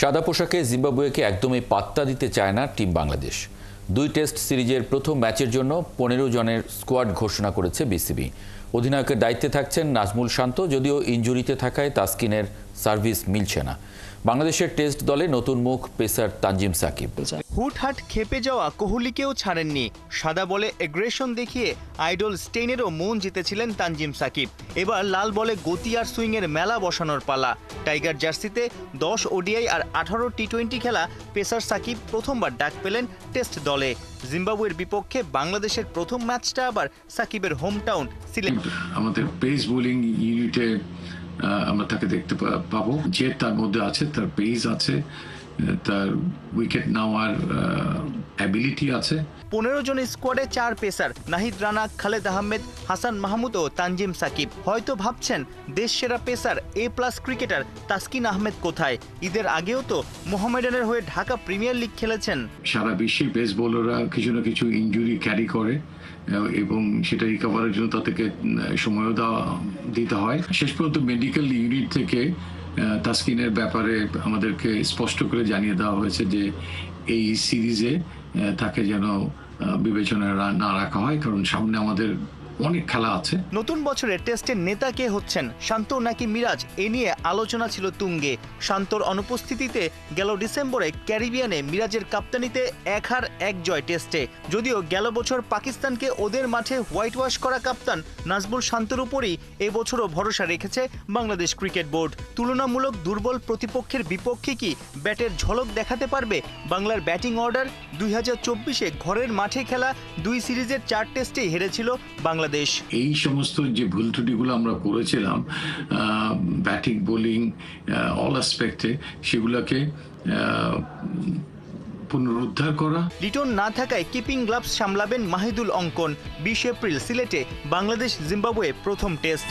সাদা পোশাকে জিম্বাবুয়েকে একদমই পাত্তা দিতে চায় না টিম বাংলাদেশ। দুই টেস্ট সিরিজের প্রথম ম্যাচের জন্য পনেরো জনের স্কোয়াড ঘোষণা করেছে বিসিবি। অধিনায়কের দায়িত্বে থাকছেন নাজমুল শান্ত, যদিও ইঞ্জুরিতে থাকায় তাসকিনের সার্ভিস মিলছে না। বাংলাদেশের টেস্ট দলে নতুন মুখ পেসার তানজিম সাকিব। হুটহাট খেপে যাওয়া কোহলিকেও ছাড়েননি। সাদা বলে এগ্রেশন দেখিয়ে আইডল স্টেইনেরও মন জিতেছিলেন তানজিম সাকিব। এবার লাল বলে গতি আর সুইংয়ের মেলা বসানোর পালা। টাইগার জার্সিতে দশ ওডিআই আর আঠারো টি টোয়েন্টি খেলা পেসার সাকিব প্রথমবার ডাক পেলেন টেস্ট দলে। জিম্বাবুয়ের বিপক্ষে বাংলাদেশের প্রথম ম্যাচটা আবার সাকিবের হোম টাউন সিলেট আমাদের পেস বোলিং ইউনিটে আমরা তাকে দেখতে পাবো। যে তার মধ্যে আছে তার পেজ আছে তার উইকেট নেওয়ার অ্যাবিলিটি আছে। পনেরো জন স্কোয়াডে চার পেসার নাহিদ রানা খালেদ আহমেদ হাসান মাহমুদ ও তানজিম সাকিব। হয়তো ভাবছেন দেশ সেরা pacer A plus cricketer Taskin Ahmed কোথায়? ঈদের আগেও তো মোহামেডানের হয়ে ঢাকা প্রিমিয়ার লিগ খেলেছেন। সারা বিশ্বে পেস বোলাররা কিছু না কিছু ইনজুরি ক্যারি করে এবং সেটা রিকভারের জন্য তাদেরকে সময়ও দেওয়া দিতে হয়। শেষ পর্যন্ত মেডিকেল ইউনিট থেকে তাসকিনের ব্যাপারে আমাদেরকে স্পষ্ট করে জানিয়ে দেওয়া হয়েছে যে এই সিরিজে তাকে যেন বিবেচনা না রাখা হয়। কারণ সামনে আমাদের অনেক খেলা আছে। নতুন বছরে টেস্টের নেতা কে হচ্ছেন? শান্ত নাকি মিরাজ? এ নিয়ে আলোচনা ছিল তুঙ্গে। শান্তর অনুপস্থিতিতে গেল ডিসেম্বরে ক্যারিবিয়ানে মিরাজের কাপ্তানিতে এক হার এক জয় টেস্টে। যদিও গেল বছর পাকিস্তানকে ওদের মাঠে হোয়াইট ওয়াশ করা কাপ্তান নাজবুল শান্তর উপরই এবছরও ভরসা রেখেছে বাংলাদেশ ক্রিকেট বোর্ড। তুলনামূলক দুর্বল প্রতিপক্ষের বিপক্ষে কি ব্যাটের ঝলক দেখাতে পারবে বাংলার ব্যাটিং অর্ডার? দুই ঘরের মাঠে খেলা দুই সিরিজের চার টেস্টেই হেরেছিল বাংলাদেশ। এই সমস্ত যে ভুল ত্রুটিগুলো আমরা করেছিলাম ব্যাটিং বোলিং অল অ্যাসপেক্টে সেগুলোকে পুনরুদ্ধার করা। লিটন না থাকায় কিপিং গ্লাভস সামলাবেন মাহিদুল অঙ্কন বিশ এপ্রিল সিলেটে বাংলাদেশ জিম্বাবুয়ে প্রথম টেস্ট।